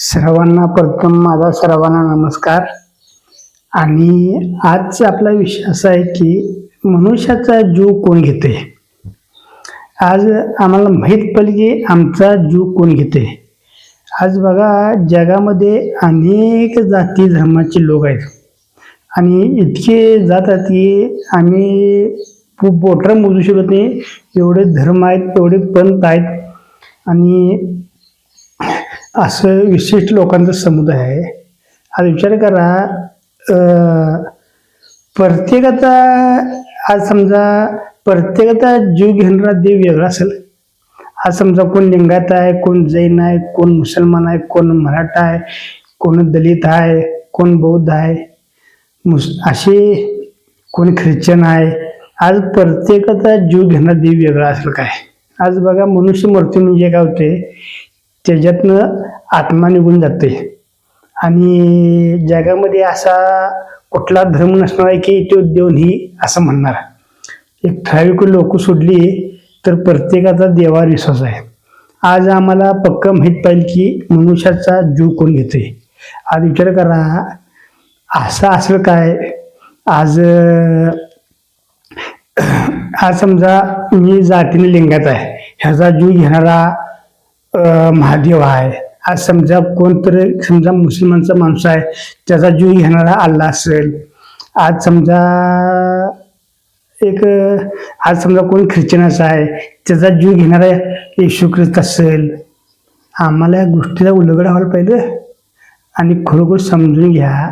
सर्वांना प्रथम माझा सर्वांना नमस्कार. आणि आजचा आपला विषय असा आहे की मनुष्याचा जीव कोण घेते? आज आम्हाला माहीत पडले की आमचा जीव कोण घेते? आज बघा जगामध्ये अनेक जाती धर्माचे लोक आहेत. आणि इतके जात आहेत की आम्ही खूप बोटर मोजू शकत नाही. एवढे धर्म आहेत एवढे पंथ आहेत. आणि असं विशिष्ट लोकांचा समुदाय आहे. आज विचार करा प्रत्येकाचा आज समजा प्रत्येकाचा जीव घेणारा देव वेगळा असेल. आज समजा कोण लिंगायत आहे कोण जैन आहे कोण मुसलमान आहे कोण मराठा आहे कोण दलित आहे कोण बौद्ध आहे मुस असे कोण ख्रिश्चन आहे आज प्रत्येकाचा जीव घेणारा देव वेगळा असेल काय? आज बघा मनुष्य मृत्यू म्हणजे काय होते? त्याच्यातनं आत्मा निघून जाते आणि जगामध्ये असा कुठला धर्म नसणार आहे की तो देव नाही असं म्हणणार. एक ठराविक लोक सोडली तर प्रत्येकाचा देवावर विश्वास आहे. आज आम्हाला पक्क माहीत पाहिजे की मनुष्याचा जीव कोण घेते आज विचार करा असं असलं काय? आज आज समजा मी जातीने लिंगात आहे. ह्याचा जीव घेणारा महादेव आहे. आज समजा कोणतरी समजा मुस्लिमांचा माणूस आहे त्याचा जीव घेणारा अल्ला असेल. आज समजा एक आज समजा कोण ख्रिश्चनाचा आहे त्याचा जीव घेणारा येशू ख्रिस्त असेल. आम्हाला या गोष्टीला उलगडा व्हायला पाहिजे. आणि खरोखर समजून घ्या.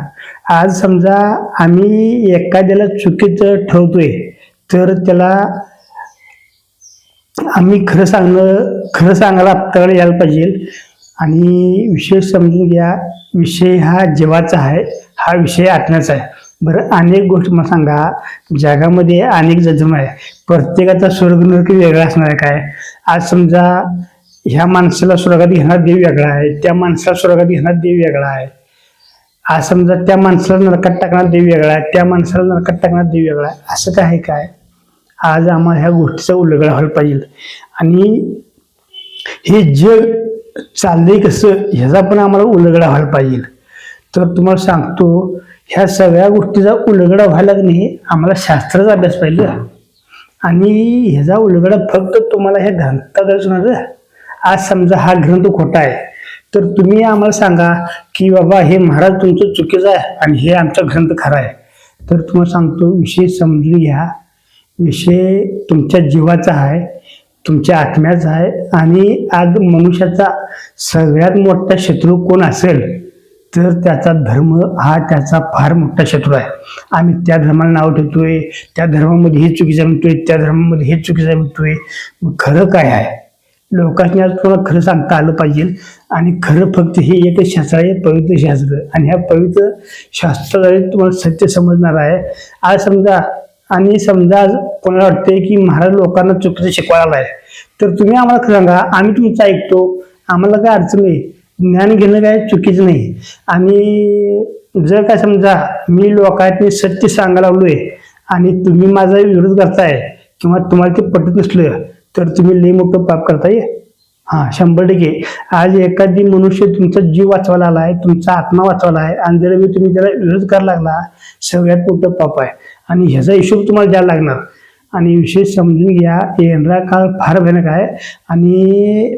आज समजा आम्ही एखाद्याला चुकीचं ठेवतोय तर त्याला आम्ही खरं सांगणं खरं सांगायला आपल्याकडे यायला पाहिजे. आणि विषय समजून घ्या. विषय हा जीवाचा आहे हा विषय आत्म्याचा आहे. बरं अनेक गोष्टी मला सांगा. जगामध्ये अनेक जजम आहे. प्रत्येकाचा स्वर्ग नरक वेगळा असणार आहे काय? आज समजा ह्या माणसाला स्वर्गात घेणार देव वेगळा आहे. त्या माणसाला स्वर्गात घेणार देव वेगळा आहे. आज समजा त्या माणसाला नरकात टाकणार देव वेगळा आहे. त्या माणसाला नरकात टाकणार देव वेगळा आहे. असं काय आहे काय? आज आम्हाला ह्या गोष्टीचा उलगडा व्हायला पाहिजे. आणि हे जग चाललंय कसं ह्याचा पण आम्हाला उलगडा व्हायला पाहिजे. तर तुम्हाला सांगतो ह्या सगळ्या गोष्टीचा उलगडा व्हायला नाही आम्हाला शास्त्राचा अभ्यास पाहिजे. आणि ह्याचा उलगडा फक्त तुम्हाला हे ग्रंथातच होणार आज समजा हा ग्रंथ खोटा आहे तर तुम्ही आम्हाला सांगा की बाबा हे महाराज तुमचं चुकीचं आहे आणि हे आमचा ग्रंथ खरा आहे. तर तुम्हाला सांगतो विषय समजून घ्या. विषय तुमच्या जीवाचा आहे तुमच्या आत्म्याचा आहे आणि आज मनुष्याचा सगळ्यात मोठा शत्रू कोण असेल तर त्याचा धर्म हा त्याचा फार मोठा शत्रू आहे. आम्ही त्या धर्माला नाव ठेवतोय त्या धर्मामध्ये हे चुकीचं आहे म्हणतोय त्या धर्मामध्ये हे चुकीचं आहे म्हणतोय खरं काय आहे? लोकांनी आज तुम्हाला खरं सांगता आलं पाहिजे आणि खरं फक्त हे एक शास्त्र आहे पवित्र शास्त्र. आणि ह्या पवित्र शास्त्राद्वारे तुम्हाला सत्य समजणार आहे. आज समजा आणि समजा आज कोणाला वाटते की महाराज लोकांना चुकीचं शिकवायला आहे तर तुम्ही आम्हाला सांगा आम्ही तुमचं ऐकतो आम्हाला काय अडचण नाही. ज्ञान घेणं काय चुकीचं नाही. आणि जर काय समजा मी लोकांनी सत्य सांगायला लागलोय आणि तुम्ही माझा विरोध करताय किंवा तुम्हाला ते पटत नसलं तर तुम्ही लई मोठं पाप करताय. हां शंभर टक्के. आज एखादी मनुष्य तुमचा जीव वाचवायला आलाय तुमचा आत्मा वाचवायला आहे आणि जर मी तुम्ही त्याला विरोध करायला लागला सगळ्यात मोठं पाप आहे. आणि ह्याचा हिशोब तुम्हाला द्यायला लागणार. आणि विषय समजून घ्या येणारा काळ फार भयानक आहे. आणि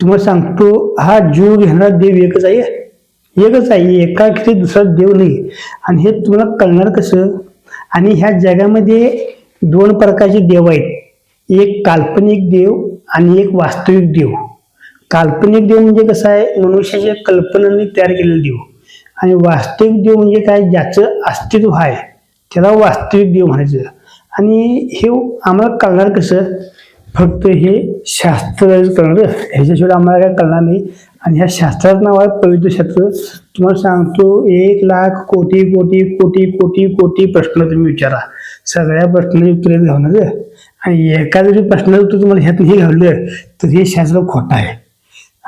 तुम्हाला सांगतो हा जीव घेणारा देव एकच आहे. एकच आहे. एका किती दुसरा देव नाही. आणि हे तुम्हाला कळणार कसं? आणि ह्या जगामध्ये दोन प्रकारचे देव आहेत. एक काल्पनिक देव आणि एक वास्तविक देव. काल्पनिक देव म्हणजे कसं आहे? मनुष्याच्या कल्पनांनी तयार केलेला देव. आणि वास्तविक देव म्हणजे काय? ज्याचं अस्तित्व आहे. त्याला वास्तविक देव म्हणायचं. आणि हे आम्हाला कळणार कसं? फक्त हे शास्त्र कळणार. ह्याच्याशिवाय आम्हाला काय कळणार नाही. आणि ह्या शास्त्राचं नाव आहे पवित्र शास्त्र. तुम्हाला सांगतो एक लाख कोटी कोटी कोटी कोटी कोटी प्रश्न तुम्ही विचारा. सगळ्या प्रश्नाची उत्तरे घालणार आणि एखाद्या जरी प्रश्नाचं उत्तर तुम्हाला ह्यात हे घाललं तर हे शास्त्र खोटं आहे.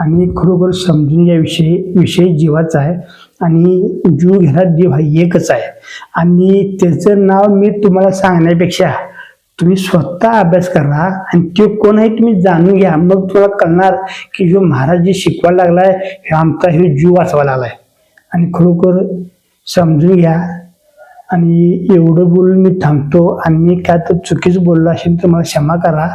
आणि खरोखर समजून याविषयी विषय जीवाचा आहे. आणि जीव घेणार देव हा एकच आहे आणि त्याचं नाव मी तुम्हाला सांगण्यापेक्षा तुम्ही स्वतः अभ्यास करा आणि ते कोण आहे तुम्ही जाणून घ्या. मग तुम्हाला कळणार की जो महाराज जे शिकवायला लागलाय हे आमचा हे जीव वाचवायला लागलाय. आणि खरोखर समजून घ्या. आणि एवढं बोलून मी थांबतो आणि मी काय तर चुकीचं बोललो असेल तर मला क्षमा करा.